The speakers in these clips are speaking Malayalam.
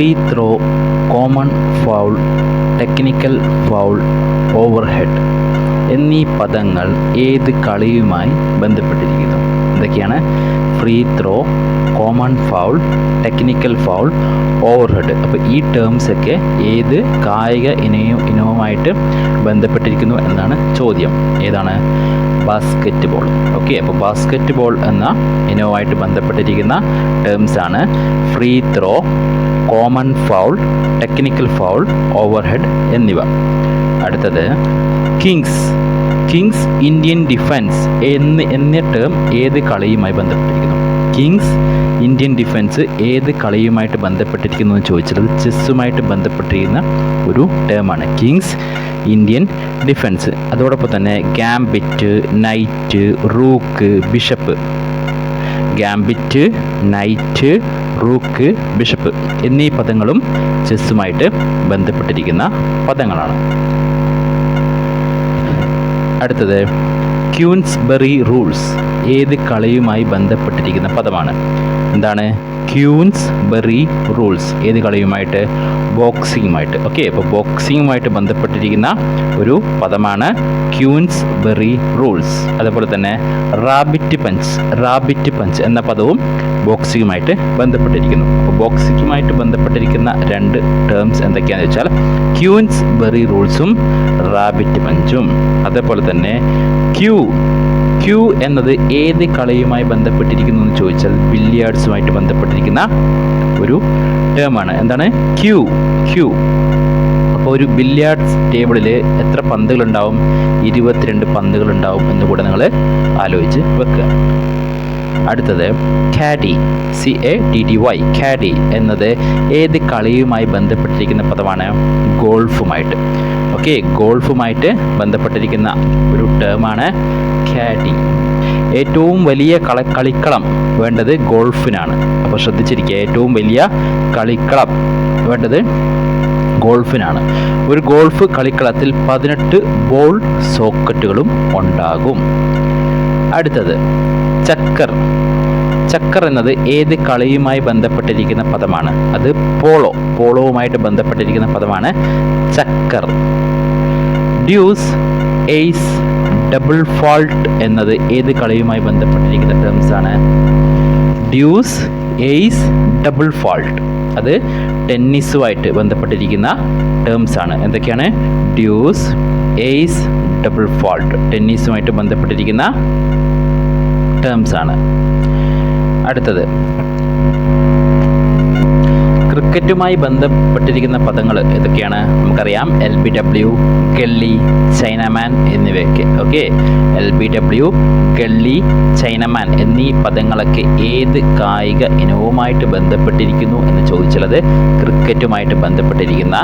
Free throw common foul technical foul overhead എന്നീ പദങ്ങൾ ഏത് കളിയുമായി ബന്ധപ്പെട്ടിരിക്കുന്നു? ഇതൊക്കെയാണ് free throw common foul technical foul overhead അപ്പോൾ ഈ ടേംസൊക്കെ ഏത് കായിക ഇനയും ഇനവുമായിട്ട് ബന്ധപ്പെട്ടിരിക്കുന്നു എന്നാണ് ചോദ്യം. ഏതാണ്? ബാസ്കറ്റ് ബോൾ ഓക്കെ അപ്പോൾ ബാസ്കറ്റ് ബോൾ എന്ന ഇനവുമായിട്ട് ബന്ധപ്പെട്ടിരിക്കുന്ന ടേംസാണ് free throw common foul technical foul overhead എന്നിവ. അടുത്തത് കിങ്സ് കിങ്സ് ഇന്ത്യൻ ഡിഫൻസ് എന്ന് എന്ന ടേം ഏത് കളിയുമായി ബന്ധപ്പെട്ടിരിക്കുന്നു? കിങ്സ് ഇന്ത്യൻ ഡിഫൻസ് ഏത് കളിയുമായിട്ട് ബന്ധപ്പെട്ടിരിക്കുന്നു എന്ന് ചോദിച്ചത് ചെസ്സുമായിട്ട് ബന്ധപ്പെട്ടിരിക്കുന്ന ഒരു ടേമാണ് കിങ്സ് ഇന്ത്യൻ ഡിഫൻസ് അതോടൊപ്പം തന്നെ gambit knight rook bishop gambit knight rook bishop എന്നീ പദങ്ങളും ചെസ്സുമായിട്ട് ബന്ധപ്പെട്ടിരിക്കുന്ന പദങ്ങളാണ്. അടുത്തത് ക്യൂൻസ്ബെറി റൂൾസ് ഏത് കളിയുമായി ബന്ധപ്പെട്ടിരിക്കുന്ന പദമാണ്. എന്താണ്? ക്യൂൻസ് ബെറി റൂൾസ് ഏത് കളിയുമായിട്ട്? ബോക്സിങ്ങുമായിട്ട് ഓക്കെ അപ്പോൾ ബോക്സിങ്ങുമായിട്ട് ബന്ധപ്പെട്ടിരിക്കുന്ന ഒരു പദമാണ് ക്യൂൻസ് ബെറി റൂൾസ്. അതുപോലെ തന്നെ റാബിറ്റ് പഞ്ച് റാബിറ്റ് പഞ്ച് എന്ന പദവും ബോക്സിങ്ങുമായിട്ട് ബന്ധപ്പെട്ടിരിക്കുന്നു. അപ്പോൾ ബോക്സിങ്ങുമായിട്ട് ബന്ധപ്പെട്ടിരിക്കുന്ന രണ്ട് ടേംസ് എന്തൊക്കെയാണെന്ന് വെച്ചാൽ ക്യൂൻസ് ബെറി റൂൾസും റാബിറ്റ് പഞ്ചും. അതേപോലെ തന്നെ ക്യൂ ക്യൂ എന്നത് ഏത് കളിയുമായി ബന്ധപ്പെട്ടിരിക്കുന്നു എന്ന് ചോദിച്ചാൽ ബില്ലിയാർഡ്സുമായിട്ട് ബന്ധപ്പെട്ടിരിക്കുന്ന ഒരു ടേമാണ് എന്താണ്? ക്യൂ ക്യൂ അപ്പോൾ ഒരു ബില്ലിയാർഡ്സ് ടേബിളിൽ എത്ര പന്തുകളുണ്ടാവും? ഇരുപത്തിരണ്ട് പന്തുകളുണ്ടാവും എന്ന് കൂടെ നിങ്ങൾ ആലോചിച്ച് വെക്കുക. അടുത്തത് caddie C A T D Y caddie എന്നത് ഏത് കളിയുമായി ബന്ധപ്പെട്ടിരിക്കുന്ന പദമാണ്? ഗോൾഫുമായിട്ട്. ഓക്കെ ഗോൾഫുമായിട്ട് ബന്ധപ്പെട്ടിരിക്കുന്ന ഒരു ടേമാണ് ഖാഡി ഏറ്റവും വലിയ കള കളിക്കളം വേണ്ടത് ഗോൾഫിനാണ്. അപ്പോൾ ശ്രദ്ധിച്ചിരിക്കുക ഏറ്റവും വലിയ കളിക്കളം വേണ്ടത് ഗോൾഫിനാണ്. ഒരു ഗോൾഫ് കളിക്കളത്തിൽ പതിനെട്ട് ബോൾ സോക്കറ്റുകളും ഉണ്ടാകും. അടുത്തത് ചക്കർ. ചക്കർ എന്നത് ഏത് കളിയുമായി ബന്ധപ്പെട്ടിരിക്കുന്ന പദമാണ്? അത് പോളോ പോളോവുമായിട്ട് ബന്ധപ്പെട്ടിരിക്കുന്ന പദമാണ് chukker. Deuce ace double fault എന്നത് ഏത് കളിയുമായി ബന്ധപ്പെട്ടിരിക്കുന്ന ടേംസ് ആണ്? Deuce ace double fault. അത് ടെന്നീസുമായിട്ട് ബന്ധപ്പെട്ടിരിക്കുന്ന ടേംസ് ആണ്. എന്തൊക്കെയാണ്? Deuce ace double fault. ടെന്നീസുമായിട്ട് ബന്ധപ്പെട്ടിരിക്കുന്ന ടേംസ് ആണ്. അടുത്തത്. ക്രിക്കറ്റുമായി ബന്ധപ്പെട്ടിരിക്കുന്ന പദങ്ങൾ ഏതൊക്കെയാണ്? നമുക്കറിയാം. L B W gully chinaman എന്നിവയൊക്കെ. Okay. L B W gully chinaman എന്നീ പദങ്ങളൊക്കെ ഏത് കായിക ഇനവുമായിട്ട് ബന്ധപ്പെട്ടിരിക്കുന്നു എന്ന് ചോദിച്ചുള്ളത് ക്രിക്കറ്റുമായിട്ട് ബന്ധപ്പെട്ടിരിക്കുന്ന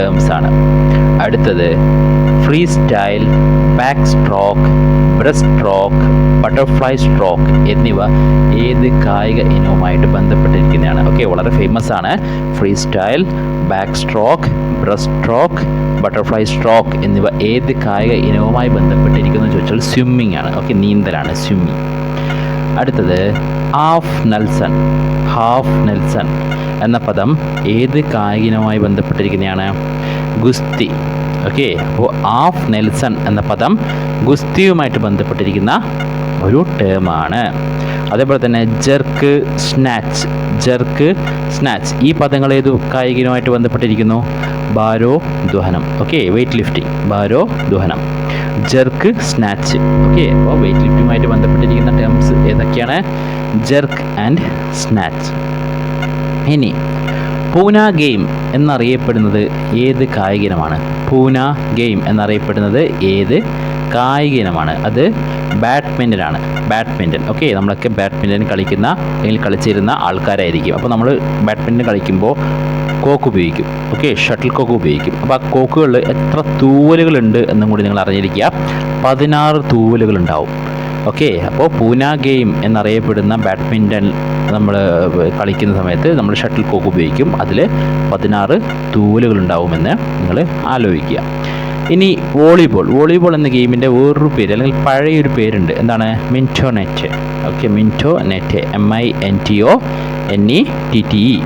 ടേംസ് ആണ്. അടുത്തത് freestyle backstroke breaststroke butterfly stroke എന്നിവ ഏത് കായിക ഇനവുമായിട്ട് ബന്ധപ്പെട്ടിരിക്കുന്നതാണ്. ഓക്കെ വളരെ ഫേമസ് ആണ്. Freestyle backstroke breaststroke butterfly stroke എന്നിവ ഏത് കായിക ഇനവുമായി ബന്ധപ്പെട്ടിരിക്കുന്നു ചോദിച്ചാൽ സ്വിമ്മിംഗ് ആണ്. ഓക്കെ നീന്തലാണ് സ്വിമ്മിങ് അടുത്തത് ഹാഫ് നെൽസൺ ഹാഫ് നെൽസൺ എന്ന പദം ഏത് കായികനുമായി ബന്ധപ്പെട്ടിരിക്കുന്നതാണ്? ഗുസ്തി. ഓക്കെ അപ്പോൾ ഹാഫ് നെൽസൺ എന്ന പദം ഗുസ്തിയുമായിട്ട് ബന്ധപ്പെട്ടിരിക്കുന്ന ഒരു ടേമാണ് അതേപോലെ തന്നെ ജെർക്ക് സ്നാച്ച് ജെർക്ക് സ്നാച്ച് ഈ പദങ്ങൾ ഏത് കായികനുമായിട്ട് ബന്ധപ്പെട്ടിരിക്കുന്നു? ബാരോ ദുഹനം. ഓക്കെ വെയിറ്റ് ലിഫ്റ്റിംഗ് ബാരോ ദുഹനം. ജെർക്ക് സ്നാച്ച് ഓക്കെ അപ്പോൾ വെയിറ്റ് ലിഫ്റ്റിങ്ങുമായിട്ട് ബന്ധപ്പെട്ടിരിക്കുന്ന ടേംസ് ഏതൊക്കെയാണ്? ജെർക്ക് ആൻഡ് സ്നാച്ച് ഇനി പൂന ഗെയിം എന്നറിയപ്പെടുന്നത് ഏത് കായികനമാണ് പൂന ഗെയിം എന്നറിയപ്പെടുന്നത് ഏത് കായികനമാണ് അത് ബാഡ്മിന്റൺ ആണ് ബാഡ്മിന്റൺ ഓക്കെ നമ്മളൊക്കെ ബാഡ്മിന്റൺ കളിക്കുന്ന അല്ലെങ്കിൽ കളിച്ചിരുന്ന ആൾക്കാരായിരിക്കും. അപ്പോൾ നമ്മൾ ബാഡ്മിന്റൺ കളിക്കുമ്പോൾ കോക്ക് ഉപയോഗിക്കും. ഓക്കെ ഷട്ടിൽ കോക്ക് ഉപയോഗിക്കും. അപ്പോൾ ആ കോക്കുകളിൽ എത്ര തൂവലുകളുണ്ട് എന്നും കൂടി നിങ്ങൾ അറിഞ്ഞിരിക്കുക. പതിനാറ് തൂവലുകളുണ്ടാവും. ഓക്കെ അപ്പോൾ പൂന ഗെയിം എന്നറിയപ്പെടുന്ന ബാഡ്മിന്റൺ നമ്മൾ കളിക്കുന്ന സമയത്ത് നമ്മൾ ഷട്ടിൽ കോക്ക് ഉപയോഗിക്കും. അതിൽ പതിനാറ് തൂവലുകളുണ്ടാവുമെന്ന് നിങ്ങൾ ആലോചിക്കുക. ഇനി വോളിബോൾ. വോളിബോൾ എന്ന ഗെയിമിന്റെ വേറൊരു പേര് അല്ലെങ്കിൽ പഴയൊരു പേരുണ്ട്. എന്താണ്? Mintonette. Okay Mintonette. M I N T O N E T T E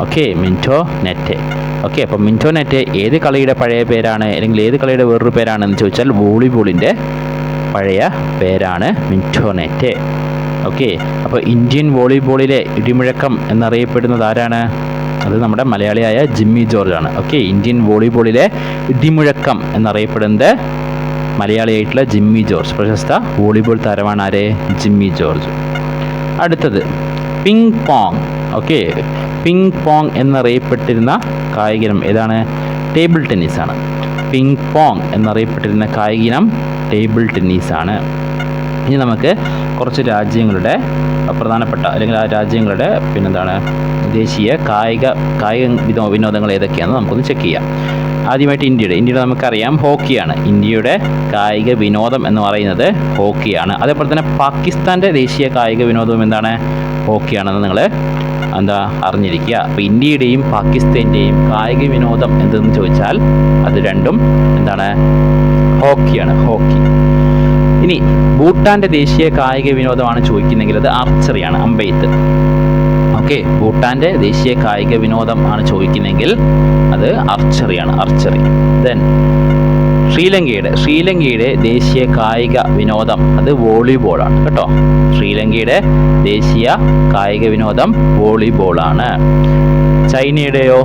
okay Mintonette. Okay അപ്പോൾ മിന്റോ നെറ്റ് ഏത് കളിയുടെ പഴയ പേരാണ് അല്ലെങ്കിൽ ഏത് കളിയുടെ വേറൊരു പേരാണെന്ന് ചോദിച്ചാൽ വോളിബോളിന്റെ പഴയ പേരാണ് മിന്റോ നെറ്റ്. ഓക്കെ അപ്പോൾ ഇന്ത്യൻ വോളിബോളിലെ ഇടിമുഴക്കം എന്നറിയപ്പെടുന്നത് ആരാണ്? അത് നമ്മുടെ മലയാളിയായ ജിമ്മി ജോർജ് ആണ് ഓക്കെ ഇന്ത്യൻ വോളിബോളിലെ ഇടിമുഴക്കം എന്നറിയപ്പെടുന്നത് മലയാളിയായിട്ടുള്ള ജിമ്മി ജോർജ്. പ്രശസ്ത വോളിബോൾ താരമാണ് ആരെ? ജിമ്മി ജോർജ്. അടുത്തത് ping pong. Okay ping pong എന്നറിയപ്പെട്ടിരുന്ന കായിക ഇനം ഏതാണ്? ടേബിൾ ടെന്നീസ് ആണ് പിങ് പോങ് എന്നറിയപ്പെട്ടിരുന്ന കായിക ഇനം ടേബിൾ ടെന്നീസാണ്. ഇനി നമുക്ക് കുറച്ച് രാജ്യങ്ങളുടെ പ്രധാനപ്പെട്ട അല്ലെങ്കിൽ ആ രാജ്യങ്ങളുടെ പിന്നെന്താണ് ദേശീയ കായിക കായിക വിനോ വിനോദങ്ങൾ ഏതൊക്കെയാണെന്ന് നമുക്കൊന്ന് ചെക്ക് ചെയ്യാം. ആദ്യമായിട്ട് ഇന്ത്യയുടെ ഇന്ത്യയുടെ നമുക്കറിയാം ഹോക്കിയാണ്. ഇന്ത്യയുടെ കായിക വിനോദം എന്ന് പറയുന്നത് ഹോക്കിയാണ്. അതേപോലെ തന്നെ പാകിസ്ഥാന്റെ ദേശീയ കായിക വിനോദവും എന്താണ്? ഹോക്കിയാണെന്ന് നിങ്ങൾ എന്താ അറിഞ്ഞിരിക്കുക. അപ്പോൾ ഇന്ത്യയുടെയും പാകിസ്ഥാന്റെയും കായിക വിനോദം എന്തെന്ന് ചോദിച്ചാൽ അത് രണ്ടും എന്താണ്? ഹോക്കിയാണ്. ഹോക്കി. ഇനി ഭൂട്ടാന്റെ ദേശീയ കായിക വിനോദമാണ് ചോദിക്കുന്നെങ്കിൽ അത് ആർച്ചറിയാണ് അമ്പെയ്ത്ത്. ഓക്കെ ഭൂട്ടാന്റെ ദേശീയ കായിക വിനോദം ആണ് ചോദിക്കുന്നെങ്കിൽ അത് ആർച്ചറിയാണ് ആർച്ചറി ദെൻ ശ്രീലങ്കയുടെ ശ്രീലങ്കയുടെ ദേശീയ കായിക വിനോദം അത് വോളിബോളാണ് കേട്ടോ. ശ്രീലങ്കയുടെ ദേശീയ കായിക വിനോദം വോളിബോളാണ്. ചൈനയുടെയോ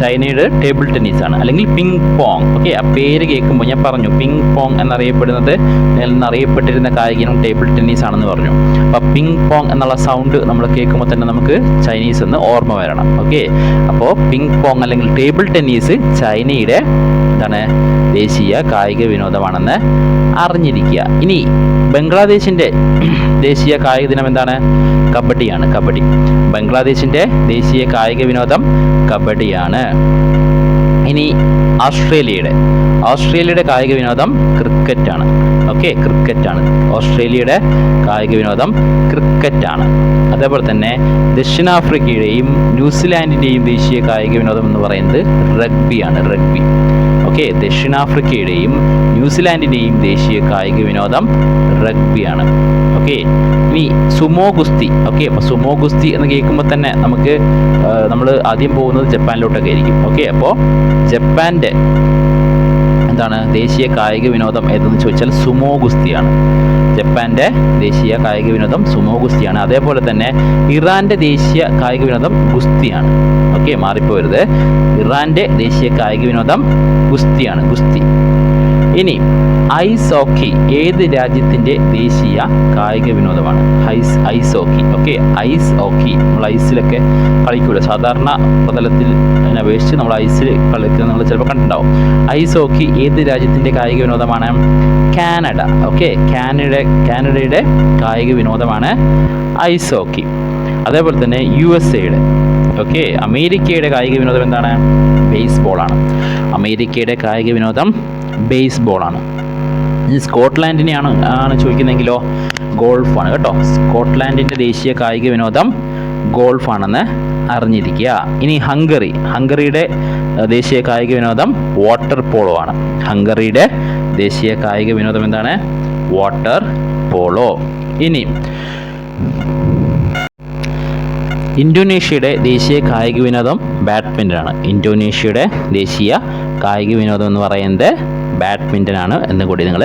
ചൈനയുടെ ടേബിൾ ടെന്നീസ് ആണ് അല്ലെങ്കിൽ പിങ് പോങ്. ഓക്കെ ആ പേര് കേൾക്കുമ്പോൾ ഞാൻ പറഞ്ഞു പിങ് പോങ് എന്നറിയപ്പെടുന്നത് എന്നറിയപ്പെട്ടിരുന്ന കായിക ഇനം ടേബിൾ ടെന്നീസ് ആണെന്ന് പറഞ്ഞു. അപ്പോൾ പിങ് പോങ് എന്നുള്ള സൗണ്ട് നമ്മൾ കേൾക്കുമ്പോൾ തന്നെ നമുക്ക് ചൈനീസ് എന്ന് ഓർമ്മ വരണം. ഓക്കെ അപ്പോൾ പിങ് പോങ് അല്ലെങ്കിൽ ടേബിൾ ടെന്നീസ് ചൈനയുടെ എന്താണ്? ദേശീയ കായിക വിനോദമാണെന്ന് അറിഞ്ഞിരിക്കുക. ഇനി ബംഗ്ലാദേശിന്റെ ദേശീയ കായിക ദിനം എന്താണ്? കബഡിയാണ്. കബഡി. ബംഗ്ലാദേശിന്റെ ദേശീയ കായിക വിനോദം കബഡിയാണ്. ഇനി ഓസ്ട്രേലിയയുടെ ഓസ്ട്രേലിയയുടെ കായിക വിനോദം ക്രിക്കറ്റാണ്. ഓക്കെ ക്രിക്കറ്റാണ്. ഓസ്ട്രേലിയയുടെ കായിക വിനോദം ക്രിക്കറ്റാണ്. അതേപോലെ തന്നെ ദക്ഷിണാഫ്രിക്കയുടെയും ന്യൂസിലാൻഡിന്റെയും ദേശീയ കായിക വിനോദം എന്ന് പറയുന്നത് റഗ്ബിയാണ് റഗ്ബി. ഓക്കെ ദക്ഷിണാഫ്രിക്കയുടെയും ന്യൂസിലാൻഡിന്റെയും ദേശീയ കായിക വിനോദം റഗ്ബിയാണ്. ഓക്കെ ഇനി സുമോ ഗുസ്തി. ഓക്കെ അപ്പോൾ സുമോ ഗുസ്തി എന്ന് കേൾക്കുമ്പോൾ തന്നെ നമുക്ക് നമ്മൾ ആദ്യം പോകുന്നത് ജപ്പാനിലോട്ടൊക്കെ ആയിരിക്കും. ഓക്കെ അപ്പോൾ ജപ്പാന്റെ എന്താണ്? ദേശീയ കായിക വിനോദം ഏതെന്ന് ചോദിച്ചാൽ സുമോ ഗുസ്തിയാണ്. ജപ്പാന്റെ ദേശീയ കായിക വിനോദം സുമോ ഗുസ്തിയാണ്. അതേപോലെ തന്നെ ഇറാന്റെ ദേശീയ കായിക വിനോദം ഗുസ്തിയാണ്. ഓക്കെ മാറിപ്പോരുത്. ഇറാന്റെ ദേശീയ കായിക വിനോദം ഗുസ്തിയാണ്. ഗുസ്തി. ഇനി ഐസ് ഹോക്കി ഏത് രാജ്യത്തിന്റെ ദേശീയ കായിക വിനോദമാണ്? Ice ice hockey. Okay ice hockey. നമ്മൾ ഐസിലൊക്കെ കളിക്കൂല. സാധാരണ പ്രതലത്തിൽ അപേക്ഷിച്ച് നമ്മൾ ഐസിൽ കളിക്കുന്നത് നമ്മൾ ചിലപ്പോൾ കണ്ടിട്ടുണ്ടാവും. ഐസ് ഹോക്കി ഏത് രാജ്യത്തിന്റെ കായിക വിനോദമാണ്? കാനഡ. ഓക്കെ കാനഡ കാനഡയുടെ കായിക വിനോദമാണ് ഐസ് ഹോക്കി. അതേപോലെ തന്നെ യു എസ് എയുടെ. ഓക്കെ അമേരിക്കയുടെ കായിക വിനോദം എന്താണ്? ബേസ്ബോളാണ്. അമേരിക്കയുടെ കായിക വിനോദം ബേസ്ബോൾ ആണ്. ഇനി സ്കോട്ട്ലാൻഡിനെയാണ് ആണ് ചോദിക്കുന്നതെങ്കിലോ ഗോൾഫാണ് കേട്ടോ. സ്കോട്ട്ലാൻഡിന്റെ ദേശീയ കായിക വിനോദം ഗോൾഫാണെന്ന് അറിഞ്ഞിരിക്കുക. ഇനി ഹംഗറി. ഹംഗറിയുടെ ദേശീയ കായിക വിനോദം വാട്ടർ പോളോ ആണ്. ഹംഗറിയുടെ ദേശീയ കായിക വിനോദം എന്താണ്? Water polo. ഇനി ഇന്തോനേഷ്യയുടെ ദേശീയ കായിക വിനോദം ബാഡ്മിന്റൺ ആണ്. ഇന്തോനേഷ്യയുടെ ദേശീയ കായിക വിനോദം എന്ന് പറയുന്നത് ബാഡ്മിന്റൺ ആണ് എന്ന് കൂടി നിങ്ങൾ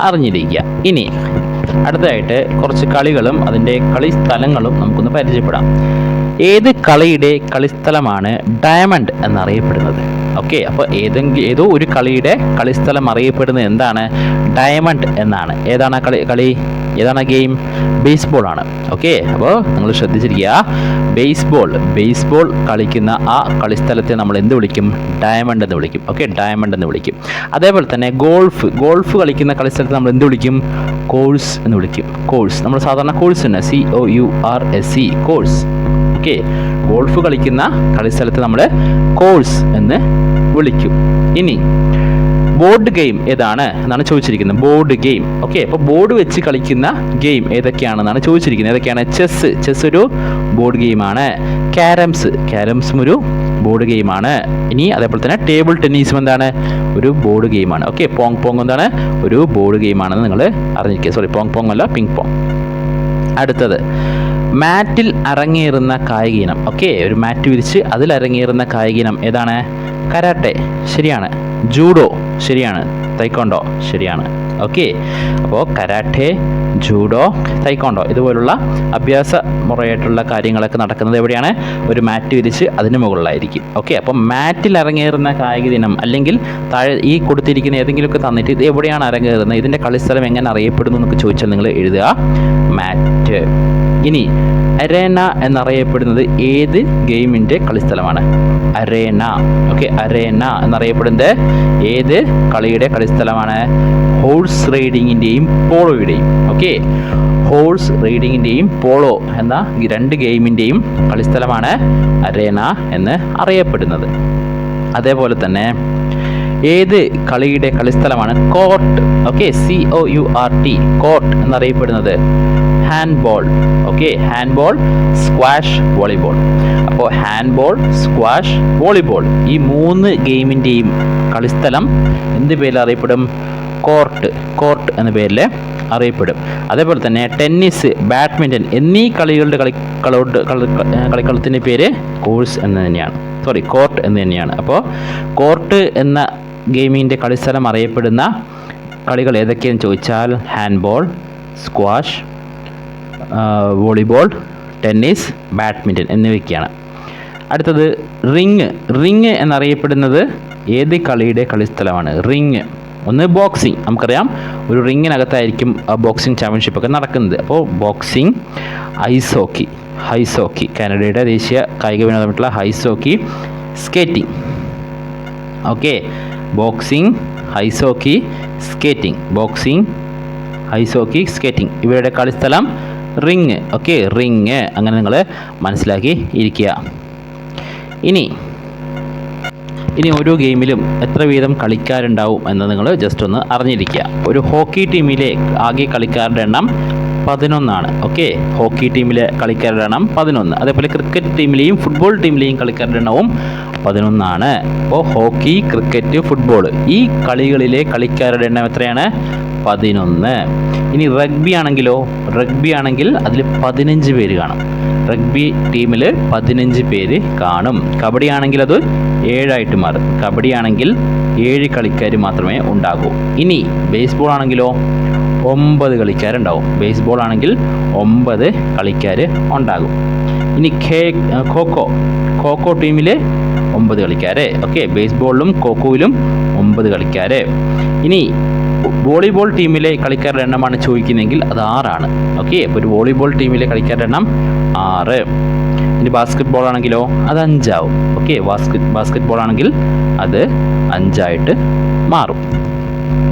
അറിഞ്ഞിരിക്കുക. ഇനി അടുത്തതായിട്ട് കുറച്ച് കളികളും അതിന്റെ കളി സ്ഥലങ്ങളും നമുക്കൊന്ന് പരിചയപ്പെടാം. ഏത് കളിയുടെ കളിസ്ഥലമാണ് ഡയമണ്ട് എന്നറിയപ്പെടുന്നത്? ഓക്കെ അപ്പോൾ ഏതെങ്കിലും ഏതോ ഒരു കളിയുടെ കളിസ്ഥലം അറിയപ്പെടുന്നത് എന്താണ്? ഡയമണ്ട് എന്നാണ്. ഏതാണ് ആ കളി കളി? ഏതാണ് ഗെയിം ബേസ്ബോൾ ആണ്. ഓക്കെ അപ്പോൾ നിങ്ങൾ ശ്രദ്ധിച്ചിരിക്കുക. ബേസ്ബോൾ ബേസ്ബോൾ കളിക്കുന്ന ആ കളിസ്ഥലത്തെ നമ്മൾ എന്ത് വിളിക്കും? ഡയമണ്ട് എന്ന് വിളിക്കും. ഓക്കെ ഡയമണ്ട് എന്ന് വിളിക്കും. അതേപോലെ തന്നെ ഗോൾഫ് ഗോൾഫ് കളിക്കുന്ന കളിസ്ഥലത്ത് നമ്മൾ എന്ത് വിളിക്കും? കോഴ്സ് എന്ന് വിളിക്കും. കോഴ്സ് നമ്മൾ സാധാരണ കോഴ്സ് തന്നെ. C O U R S E course okay golf കളിക്കുന്ന കളിസ്ഥലത്ത് നമ്മൾ കോഴ്സ് എന്ന് വിളിക്കും. ഇനി ബോർഡ് ഗെയിം ഏതാണ് എന്നാണ് ചോദിച്ചിരിക്കുന്നത്. ബോർഡ് ഗെയിം ഓക്കെ അപ്പോൾ ബോർഡ് വെച്ച് കളിക്കുന്ന ഗെയിം ഏതൊക്കെയാണെന്നാണ് ചോദിച്ചിരിക്കുന്നത്. ഏതൊക്കെയാണ്? ചെസ്സ് ചെസ് ഒരു ബോർഡ് ഗെയിമാണ് ക്യാരംസ് ക്യാരംസും ഒരു ബോർഡ് ഗെയിമാണ് ഇനി അതേപോലെ തന്നെ ടേബിൾ ടെന്നീസും എന്താണ്? ഒരു ബോർഡ് ഗെയിമാണ് ഓക്കെ പോങ് പോങ് എന്താണ്? ഒരു ബോർഡ് ഗെയിമാണെന്ന് നിങ്ങൾ അറിഞ്ഞിരിക്കുക. സോറി പോങ് പോങ് അല്ല പിങ് പോങ് അടുത്തത്. മാറ്റിൽ അരങ്ങേറുന്ന കായിക ഇനം ഓക്കെ ഒരു മാറ്റ് വിരിച്ച് അതിൽ അരങ്ങേറുന്ന കായിക ഇനം ഏതാണ്? കരാട്ടെ ശരിയാണ്. ജൂഡോ ശരിയാണ്. തൈക്കോണ്ടോ ശരിയാണ്. ഓക്കെ അപ്പോൾ കരാട്ടെ ജൂഡോ തൈക്കോണ്ടോ ഇതുപോലുള്ള അഭ്യാസ മുറയായിട്ടുള്ള കാര്യങ്ങളൊക്കെ നടക്കുന്നത് എവിടെയാണ്? ഒരു മാറ്റ് വിരിച്ച് അതിന് മുകളിലായിരിക്കും. ഓക്കെ അപ്പോൾ മാറ്റിൽ അരങ്ങേറുന്ന കായിക ദിനം അല്ലെങ്കിൽ താഴെ ഈ കൊടുത്തിരിക്കുന്ന ഏതെങ്കിലുമൊക്കെ തന്നിട്ട് ഇത് എവിടെയാണ് അരങ്ങേറുന്നത്? ഇതിന്റെ കളിസ്ഥലം എങ്ങനെ അറിയപ്പെടുന്നു എന്നൊക്കെ ചോദിച്ചാൽ നിങ്ങൾ എഴുതുക. മാറ്റ്. ഇനി അരേന എന്നറിയപ്പെടുന്നത് ഏത് ഗെയിമിന്റെ കളിസ്ഥലമാണ്? അരേന. ഓക്കെ അരേന എന്നറിയപ്പെടുന്നത് ഏത് കളിയുടെ കളിസ്ഥലമാണ്? ഹോഴ്സ് റൈഡിങ്ങിന്റെയും പോളോയുടെയും. ഓക്കെ ഹോഴ്സ് റൈഡിങ്ങിന്റെയും പോളോ എന്ന രണ്ട് ഗെയിമിന്റെയും കളിസ്ഥലമാണ് അരേന എന്ന് അറിയപ്പെടുന്നത്. അതേപോലെ തന്നെ ഏത് കളിയുടെ കളിസ്ഥലമാണ്? Court. Okay C O U R T court എന്നറിയപ്പെടുന്നത് handball okay handball squash volleyball അപ്പോൾ ഹാൻഡ് ബോൾ സ്ക്വാഷ് വോളിബോൾ ഈ മൂന്ന് ഗെയിമിന്റെയും കളിസ്ഥലം എന്ത് പേരിൽ അറിയപ്പെടും? കോർട്ട് കോർട്ട് എന്ന പേരിൽ അറിയപ്പെടും. അതേപോലെ തന്നെ ടെന്നീസ് ബാഡ്മിന്റൺ എന്നീ കളികളുടെ കളിക്കളോട് കളിക്കളത്തിന്റെ പേര് കോഴ്സ് എന്ന് തന്നെയാണ്. സോറി കോർട്ട് എന്ന് തന്നെയാണ്. അപ്പോൾ കോർട്ട് എന്ന ഗെയിമിന്റെ കളിസ്ഥലം അറിയപ്പെടുന്ന കളികൾ ഏതൊക്കെയെന്ന് ചോദിച്ചാൽ handball squash volleyball tennis badminton എന്നിവയ്ക്കാണ്. അടുത്തത് റിങ്. റിങ് എന്നറിയപ്പെടുന്നത് ഏത് കളിയുടെ കളിസ്ഥലമാണ്? റിങ്. ഒന്ന് ബോക്സിംഗ്. നമുക്കറിയാം ഒരു റിങ്ങിനകത്തായിരിക്കും ബോക്സിംഗ് ചാമ്പ്യൻഷിപ്പ് ഒക്കെ നടക്കുന്നത്. അപ്പോൾ boxing ice hockey. Ice hockey. കാനഡയുടെ ദേശീയ കായിക വിനോദമായിട്ടുള്ള ice hockey skating. Okay. Boxing ice hockey skating. Boxing ice hockey skating. ഇവയുടെ കളിസ്ഥലം റിങ് ഓക്കെ റിങ് അങ്ങനെ നിങ്ങൾ മനസ്സിലാക്കി ഇരിക്കുക. ഇനി ഇനി ഓരോ ഗെയിമിലും എത്ര വീതം കളിക്കാരുണ്ടാവും എന്ന് നിങ്ങൾ ജസ്റ്റ് ഒന്ന് അറിഞ്ഞിരിക്കുക. ഒരു ഹോക്കി ടീമിലെ ആകെ കളിക്കാരുടെ എണ്ണം പതിനൊന്നാണ് ഓക്കെ ഹോക്കി ടീമിലെ കളിക്കാരുടെ എണ്ണം പതിനൊന്ന്. അതേപോലെ ക്രിക്കറ്റ് ടീമിലെയും ഫുട്ബോൾ ടീമിലെയും കളിക്കാരുടെ എണ്ണവും പതിനൊന്നാണ്. അപ്പോൾ ഹോക്കി ക്രിക്കറ്റ് ഫുട്ബോൾ ഈ കളികളിലെ കളിക്കാരുടെ എണ്ണം എത്രയാണ്? പതിനൊന്ന്. ഇനി റഗ്ബി ആണെങ്കിലോ? റഗ്ബി ആണെങ്കിൽ അതിൽ പതിനഞ്ച് പേര് കാണും. റഗ്ബി ടീമിൽ പതിനഞ്ച് പേര് കാണും. കബഡി ആണെങ്കിൽ അത് ഏഴായിട്ട് മാറും. കബഡി ആണെങ്കിൽ ഏഴ് കളിക്കാർ മാത്രമേ ഉണ്ടാകൂ. ഇനി ബേസ്ബോൾ ആണെങ്കിലോ? ഒമ്പത് കളിക്കാരുണ്ടാവും. ബേസ്ബോൾ ആണെങ്കിൽ ഒമ്പത് കളിക്കാർ ഉണ്ടാകും. ഇനി ഖേ ഖോഖോ. ഖോഖോ ടീമിൽ ഒമ്പത് കളിക്കാരെ. ഓക്കെ ബേസ്ബോളിലും ഖോഖോയിലും ഒമ്പത് കളിക്കാരെ. ഇനി വോളിബോൾ ടീമിലെ കളിക്കാരുടെ എണ്ണമാണ് ചോദിക്കുന്നതെങ്കിൽ അത് ആറാണ്. ഓക്കെ അപ്പോൾ ഒരു വോളിബോൾ ടീമിലെ കളിക്കാരുടെ എണ്ണം ആറ്. ഇനി ബാസ്കറ്റ് ബോൾ ആണെങ്കിലോ അത് അഞ്ചാവും. ഓക്കെ ബാസ്കറ്റ് ബാസ്കറ്റ് ബോൾ ആണെങ്കിൽ അത് അഞ്ചായിട്ട് മാറും.